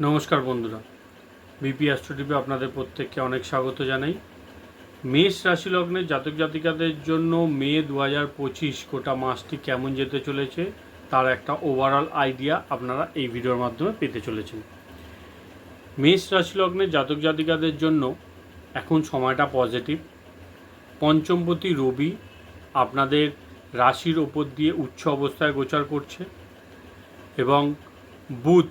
নমস্কার বন্ধুরা, বিপি অ্যাস্ট্রোটিভে আপনাদের প্রত্যেককে অনেক স্বাগত জানাই। মেষ রাশি লগ্নের জাতক জাতিকাদের জন্য মে দু হাজার পঁচিশ গোটা মাসটি কেমন যেতে চলেছে, তার একটা ওভারঅল আইডিয়া আপনারা এই ভিডিওর মাধ্যমে পেতে চলেছেন। মেষ রাশি লগ্নের জাতক জাতিকাদের জন্য এখন সময়টা পজিটিভ পঞ্চমপতি রবি আপনাদের রাশির ওপর দিয়ে উচ্চ অবস্থায় গোচার করছে এবং বুধ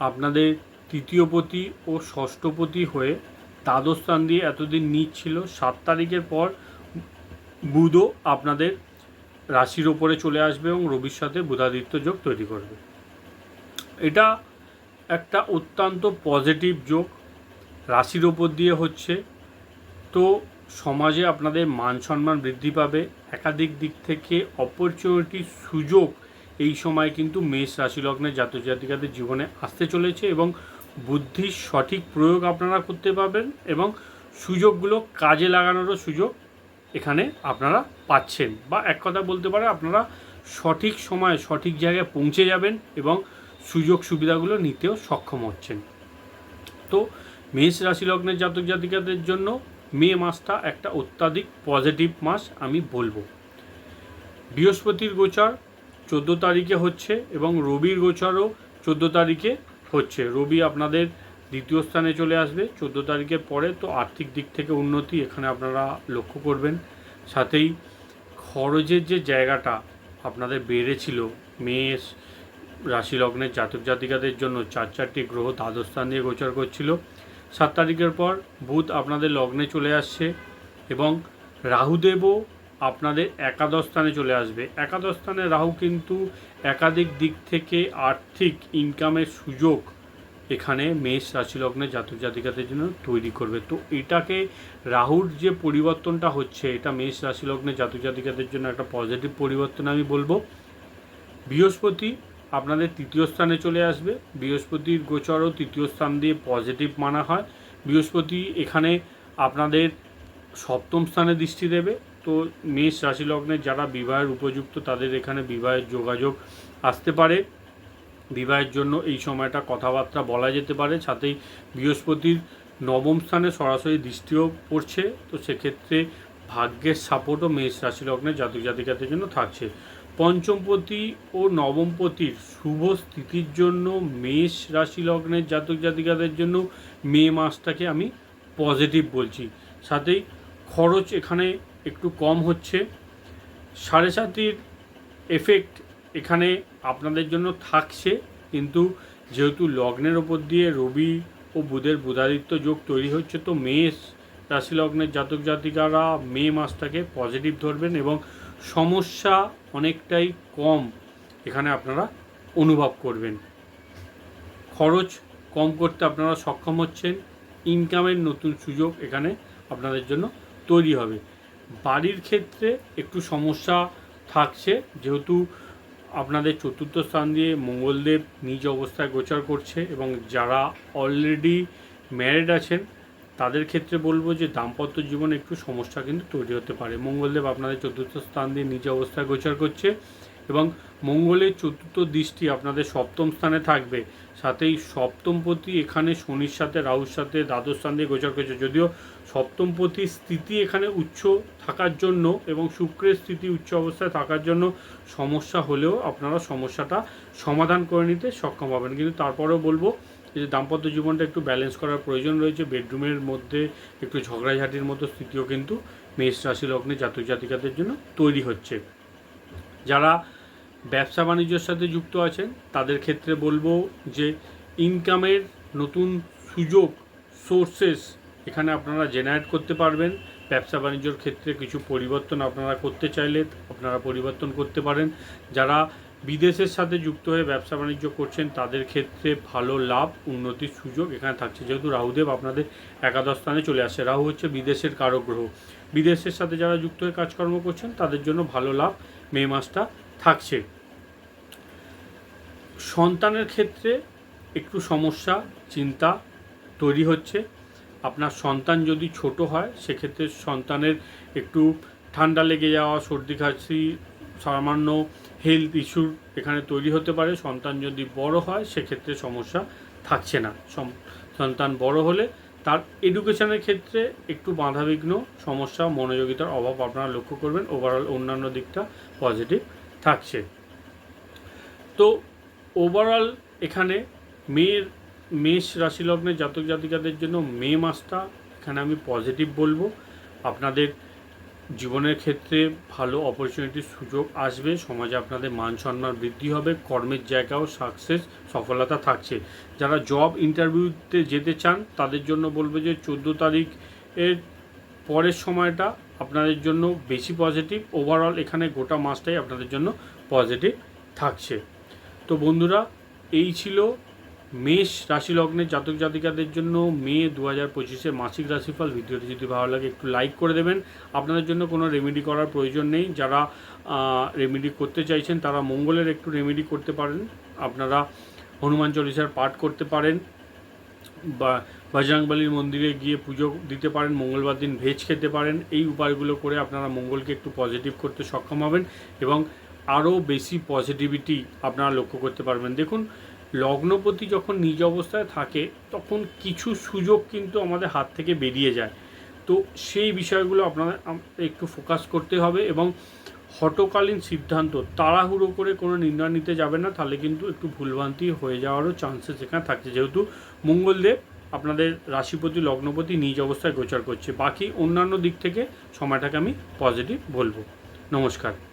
আপনাদের তৃতীয়পতি ও ষষ্ঠপতি হয়ে দ্বাদশ স্থান দিয়ে এতদিন নিচ ছিল, সাত তারিখের পর বুধও আপনাদের রাশির ওপরে চলে আসবে এবং রবির সাথে বুধাদিত্য যোগ তৈরি করবে। এটা একটা অত্যন্ত পজিটিভ যোগ। রাশির ওপর দিয়ে হচ্ছে। তো সমাজে আপনাদের মান সম্মান বৃদ্ধি পাবে। একাধিক দিক থেকে অপরচুনিটি সুযোগ এই সময় কিন্তু মেষ রাশি লগ্নের জাতক জাতিকাদের জীবনে আসতে চলেছে এবং বুদ্ধির সঠিক প্রয়োগ আপনারা করতে পারবেন এবং সুযোগগুলো কাজে লাগানোরও সুযোগ এখানে আপনারা পাচ্ছেন। বা এক কথা বলতে পারে, আপনারা সঠিক সময়ে সঠিক জায়গায় পৌঁছে যাবেন এবং সুযোগ সুবিধাগুলো নিতেও সক্ষম হচ্ছেন। তো মেষ রাশি লগ্নের জাতক জাতিকাদের জন্য মে মাসটা একটা অত্যাধিক পজিটিভ মাস আমি বলব। বৃহস্পতির গোচার চোদ্দ তারিখে হচ্ছে এবং রবির গোচরও চোদ্দ তারিখে হচ্ছে। রবি আপনাদের দ্বিতীয় স্থানে চলে আসবে চোদ্দ তারিখের পরে, তো আর্থিক দিক থেকে উন্নতি এখানে আপনারা লক্ষ্য করবেন। সাথেই খরচের যে জায়গাটা আপনাদের বেড়েছিল, মেষ রাশি লগ্নের জাতক জাতিকাদের জন্য চার চারটি গ্রহ দ্বাদশ স্থান দিয়ে গোচর করছিল। সাত তারিখের পর বুধ আপনাদের লগ্নে চলে আসছে এবং রাহুদেবও আপনাদের একাদশ স্থানে চলে আসবে। একাদশ স্থানে রাহু কিন্তু একাধিক দিক থেকে আর্থিক ইনকামের সুযোগ এখানে মেষ রাশি লগ্নে জাতক জাতিকাদের জন্য তৈরি করবে। তো এটাকে রাহুর যে পরিবর্তনটা হচ্ছে, এটা মেষ রাশি লগ্নে জাতক জাতিকাদের জন্য একটা পজিটিভ পরিবর্তন আমি বলব। বৃহস্পতি আপনাদের তৃতীয় স্থানে চলে আসবে। বৃহস্পতির গোচরও তৃতীয় স্থান দিয়ে পজিটিভ মানা হয়। বৃহস্পতি এখানে আপনাদের সপ্তম স্থানে দৃষ্টি দেবে। তো মেষ রাশি লগ্নের যারা বিবাহের উপযুক্ত, তাদের এখানে বিবাহের যোগাযোগ আসতে পারে। বিবাহের জন্য এই সময়টা কথাবার্তা বলা যেতে পারে। সাথেই বৃহস্পতির নবম স্থানে সরাসরি দৃষ্টিও পড়ছে। তো সেক্ষেত্রে ভাগ্যের সাপোর্টও মেষ রাশি লগ্নের জাতক জাতিকাদের জন্য থাকছে। পঞ্চমপতি ও নবমপতির শুভ স্থিতির জন্য মেষ রাশি লগ্নের জাতক জাতিকাদের জন্য মে মাসটাকে আমি পজিটিভ বলছি। সাথেই খরচ এখানে একটু কম হচ্ছে। সাড়ে সাতির এফেক্ট এখানে আপনাদের জন্য থাকছে, কিন্তু যেহেতু লগ্নের ওপর দিয়ে রবি ও বুধের বুধাদিত্য যোগ তৈরি হচ্ছে, তো মেষ রাশি লগ্নের জাতক জাতিকারা মে মাসটাকে পজিটিভ ধরবেন এবং সমস্যা অনেকটাই কম এখানে আপনারা অনুভব করবেন। খরচ কম করতে আপনারা সক্ষম হচ্ছেন ইনকামের নতুন সুযোগ এখানে আপনাদের জন্য তৈরি হবে। বাড়ির ক্ষেত্রে একটু সমস্যা থাকছে। যেহেতু আপনাদের চতুর্থ স্থান দিয়ে মঙ্গলদেব নিজ অবস্থায় গোচর করছে এবং যারা অলরেডি ম্যারিড আছেন, তাদের ক্ষেত্রে বলব যে দাম্পত্য জীবনে একটু সমস্যা কিন্তু তৈরি হতে পারে। মঙ্গলদেব আপনাদের চতুর্থ স্থান দিয়ে নিজ অবস্থায় গোচর করছে এবং মঙ্গলের চতুর্থ দৃষ্টি আপনাদের সপ্তম স্থানে থাকবে। সাথেই সপ্তমপতি এখানে শনির সাথে রাহুর সাথে দ্বাদশ স্থান দিয়ে গোচর করছে। যদিও সপ্তমপতির স্থিতি এখানে উচ্চ থাকার জন্য এবং শুক্রের স্থিতি উচ্চ অবস্থায় থাকার জন্য সমস্যা হলেও আপনারা সমস্যাটা সমাধান করে নিতে সক্ষম হবেন। কিন্তু তারপরেও বলব যে দাম্পত্য জীবনটা একটু ব্যালেন্স করার প্রয়োজন রয়েছে। বেডরুমের মধ্যে একটু ঝগড়াঝাটির মতো স্থিতিও কিন্তু মেষ রাশি লগ্নে জাতক জাতিকাদের জন্য তৈরি হচ্ছে। যারা ব্যবসা বাণিজ্যের সাথে যুক্ত আছেন, তাদের ক্ষেত্রে বলব যে ইনকামের নতুন সুযোগ সোর্সেস এখানে আপনারা জেনারেট করতে পারবেন। ব্যবসা বাণিজ্যর ক্ষেত্রে কিছু পরিবর্তন আপনারা করতে চাইলে আপনারা পরিবর্তন করতে পারেন। যারা বিদেশের সাথে যুক্ত হয়ে ব্যবসা বাণিজ্য করছেন, তাদের ক্ষেত্রে ভালো লাভ, উন্নতির সুযোগ এখানে থাকছে। যেহেতু রাহুদেব আপনাদের একাদশ স্থানে চলে আসছে। রাহু হচ্ছে বিদেশের কারক গ্রহ। বিদেশের সাথে যারা যুক্ত হয়ে কাজকর্ম করছেন, তাদের জন্য ভালো লাভ মে মাসটা থাকছে। সন্তানের ক্ষেত্রে একটু সমস্যা, চিন্তা তৈরি হচ্ছে। আপনার সন্তান যদি ছোট হয়, সেক্ষেত্রে সন্তানের একটু ঠান্ডা লেগে যাওয়া, সর্দি, কাশি, সামান্য হেলথ ইস্যুর এখানে তৈরি হতে পারে। সন্তান যদি বড় হয়, সেক্ষেত্রে সমস্যা থাকছে না। সন্তান বড় হলে তার এডুকেশনের ক্ষেত্রে একটু বাধাবিঘ্ন সমস্যা, মনোযোগিতার অভাব আপনারা লক্ষ্য করবেন। ওভারঅল অন্যান্য দিকটা পজিটিভ থাকছে। তো ওভারঅল এখানে মেয়ের মেষ রাশি জাতক জাতিকাদের জন্য মে মাসটা, এখানে আমি পজিটিভ বলব। আপনাদের জীবনের ক্ষেত্রে ভালো অপরচুনিটির সুযোগ আসবে, সমাজে আপনাদের মান সম্মান বৃদ্ধি হবে, কর্মের জায়গাও সাকসেস সফলতা থাকছে। যারা জব ইন্টারভিউতে যেতে চান, তাদের জন্য বলব যে চোদ্দ তারিখ এর পরের সময়টা আপনাদের জন্য বেশি পজিটিভ ওভারঅল এখানে গোটা মাসটাই আপনাদের জন্য পজিটিভ থাকছে। তো বন্ধুরা, এই ছিল মেষ রাশি লগ্নের জাতক জাতিকাদের জন্য মে দু হাজার পঁচিশের মাসিক রাশিফল। ভিডিওটি যদি ভালো লাগে, একটু লাইক করে দেবেন। আপনাদের জন্য কোনো রেমেডি করার প্রয়োজন নেই। যারা রেমেডি করতে চাইছেন, তারা মঙ্গলের একটু রেমেডি করতে পারেন। আপনারা হনুমান চল্লিশার পাঠ করতে পারেন বা বজরংবলীর মন্দিরে গিয়ে পুজো দিতে পারেন, মঙ্গলবার দিন ভেজ খেতে পারেন। এই উপায়গুলো করে আপনারা মঙ্গলকে একটু পজিটিভ করতে সক্ষম হবেন এবং আরও বেশি পজিটিভিটি আপনারা লক্ষ্য করতে পারবেন। দেখুন লগ্নপতি যখন নিজ অবস্থায় থাকে, তখন কিছু সুযোগ কিন্তু আমাদের হাত থেকে বেরিয়ে যায়। তো সেই বিষয়গুলো আপনাদের একটু ফোকাস করতে হবে এবং হটকালীন সিদ্ধান্ত, তাড়াহুড়ো করে কোনো নির্ণয় নিতে যাবে না, তাহলে কিন্তু একটু ভুলভ্রান্তি হয়ে যাওয়ারও চান্সেস এখানে থাকছে। যেহেতু মঙ্গলদেব আপনাদের রাশিপতি, লগ্নপতি নিজ অবস্থায় গোচর করছে। বাকি অন্যান্য দিক থেকে সময়টাকে আমি পজিটিভ বলব। নমস্কার।